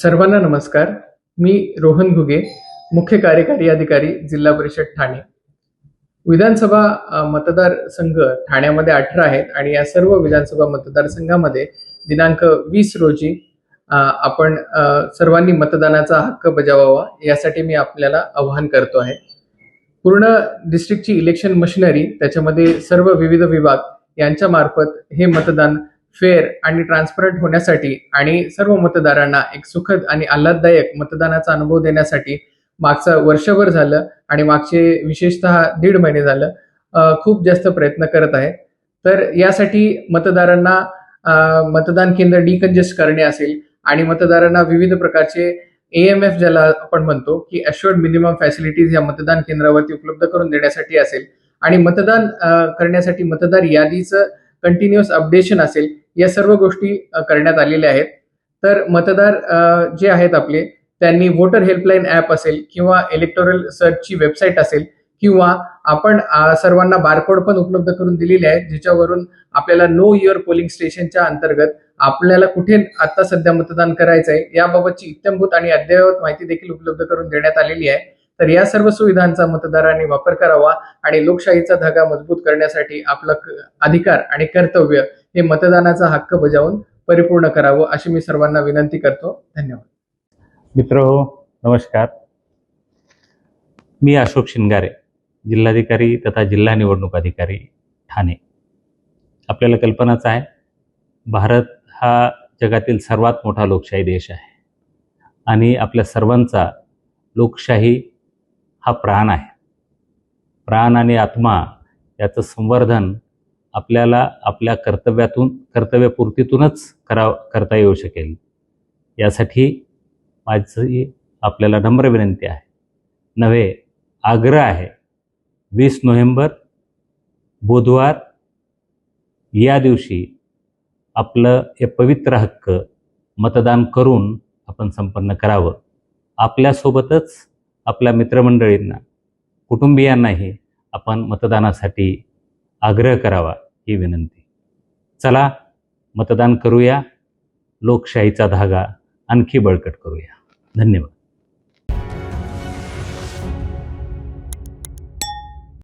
सर्वांना नमस्कार. मी रोहन घुगे मुख्य कार्यकारी अधिकारी जिल्हा परिषद ठाणे. विधानसभा मतदारसंघ ठाण्यामध्ये अठरा आहेत आणि या सर्व विधानसभा मतदारसंघामध्ये दिनांक वीस रोजी आपण सर्वांनी मतदानाचा हक्क बजावावा यासाठी मी आपल्याला आवाहन करतो आहे. पूर्ण डिस्ट्रिक्टची इलेक्शन मशिनरी त्याच्यामध्ये सर्व विविध विभाग यांच्या मार्फत हे मतदान फेअर आणि ट्रान्सपरंट होण्यासाठी आणि सर्व मतदारांना एक सुखद आणि आल्हाददायक मतदानाचा अनुभव देण्यासाठी मागचं वर्षभर झालं आणि मागचे विशेषतः दीड महिने झालं खूप जास्त प्रयत्न करत आहे. तर यासाठी मतदारांना मतदान केंद्र डिकंजेस्ट करणे असेल आणि मतदारांना विविध प्रकारचे ए एम एफ ज्याला आपण म्हणतो की अश्युअर्ड मिनिमम फॅसिलिटीज या मतदान केंद्रावरती उपलब्ध करून देण्यासाठी असेल. आणि मतदान करण्यासाठी मतदार यादीचं कंटिन्युअस अपडेशन असेल या सर्व गोष्टी करण्यात आलेल्या आहेत. तर मतदार जे आहेत आपले त्यांनी वोटर हेल्पलाईन ॲप असेल किंवा इलेक्टोरल सर्चची वेबसाईट असेल किंवा आपण सर्वांना बारकोड पण उपलब्ध करून दिलेले आहेत ज्याच्यावरून आपल्याला नो युअर पोलिंग स्टेशनच्या अंतर्गत आपल्याला कुठे आता सध्या मतदान करायचं आहे याबाबतची इत्यंभूत आणि अद्ययावत माहिती देखील उपलब्ध करून देण्यात आलेली आहे. तर या सर्व सुविधांचा मतदारांनी वापर करावा आणि लोकशाहीचा धागा मजबूत करण्यासाठी आपलं क- अधिकार आणि कर्तव्य हे मतदानाचा हक्क बजावून परिपूर्ण करावं अशी मी सर्वांना विनंती करतो. धन्यवाद. मित्र हो नमस्कार. मी अशोक शिंगारे जिल्हाधिकारी तथा जिल्हा निवडणूक अधिकारी ठाणे. आपल्याला कल्पनाच आहे भारत हा जगातील सर्वात मोठा लोकशाही देश आहे. आणि आपल्या सर्वांचा लोकशाही हा प्राण आहे. प्राण आणि आत्मा याचं संवर्धन आपल्याला आपल्या कर्तव्यातून कर्तव्यपूर्तीतूनच करा करता येऊ शकेल. यासाठी माझी आपल्याला नम्र विनंती आहे. नव्हे आग्रह आहे. वीस नोव्हेंबर बुधवार या दिवशी आपलं हे पवित्र हक्क मतदान करून आपण संपन्न करावं. आपल्यासोबतच आपल्या मित्रमंडळींना कुटुंबियांनाही आपण मतदानासाठी आग्रह करावा ही विनंती. चला मतदान करूया. लोकशाहीचा धागा आणखी बळकट करूया. धन्यवाद.